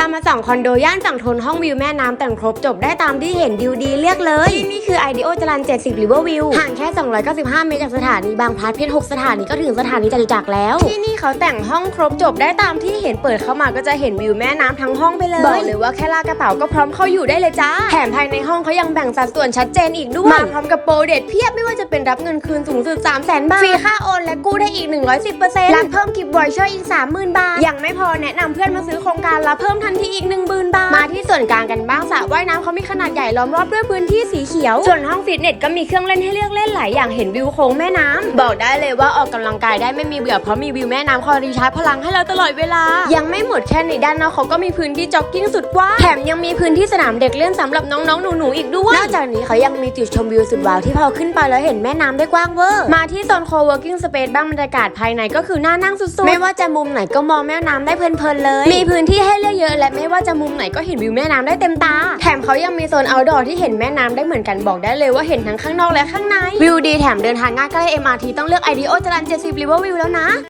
พามาส่องคอนโดย่านฝั่งทนห้องวิวแม่น้ำแต่งครบจบได้ตามที่เห็นดิวดีเลือกเลย ที่นี่คือไอเดโอจรัน70 River View ห่างแค่ 295 เมตรจากสถานีบางพลัดเพียง6สถานีก็ถึงสถานีจตุจักรแล้ว ที่นี่เขาแต่งห้องครบจบได้ตามที่เห็นเปิดเข้ามาก็จะเห็นวิวแม่น้ำทั้งห้องไปเลยบอกเลยว่าแค่ลากกระเป๋าก็พร้อมเข้าอยู่ได้เลยจ้าแถมภายในห้องเขายังแบ่งสัดส่วนชัดเจนอีกด้วยมาพร้อมกับโปรเด็ดเพียบไม่ว่าจะเป็นรับเงินคืนสูงสุด 3 0 0 0 0 0 บาทฟรีค่าโอนและกู้ได้อีก 110%รับเพิ่มกิฟต์วอยเชอร์อีก 30,000 บาทยังไม่พอแนะนำเพื่อนมาซื้อโครงการรับเพิ่มทันทีอีก 10,000 บาท มาที่ส่วนกลางกันบ้างสระว่ายน้ำเขามีขนาดใหญ่ล้อมรอบด้วยพื้นที่สีเขียว ส่วนห้องฟิตเนสก็มีเครื่องเล่นให้เลือกเล่นหลายอย่างเห็นวิวโค้งแม่น้ำบอกได้เลยว่าออกกำลังกายได้ไม่มีเบื่อเพราะมีวิวแม่น้ำคอยรีชาร์จพลังให้เราตลอดเวลา ยังไม่หมดแค่ในด้านนอกเขาก็มีพื้นที่จ็อกกิ้งสุดกว้างแถมยังมีพื้นที่สนามเด็กเล่นสำหรับน้องๆหนูๆอีกด้วยนอกจากนี้เขายังมีจุดชมวิวสุดว้าวที่พอขึ้นไปแล้วเห็นแม่น้ำได้กว้างเวอร์มาที่โซน co-working space บ้างบรรยากาศภายในก็คือน่านั่งสุดๆไม่ว่าจะมุมไหนก็มองแม่น้ำได้เพลินๆเลย มีพื้นที่ให้เลือกเย อะและไม่ว่าจะมุมไหนก็เห็นวิวแม่น้ำได้เต็มตา แถมเขายังมีโซนเอาท์ดอร์ที่เห็นแม่น้ำได้เหมือนกันบอกได้เลยว่าเห็นทั้งข้างนอกและข้างใน วิวดีแถมเดินทางง่ายใกล้ MRT ต้องเลือก IDEO จรัญ70 River View แล้วนะ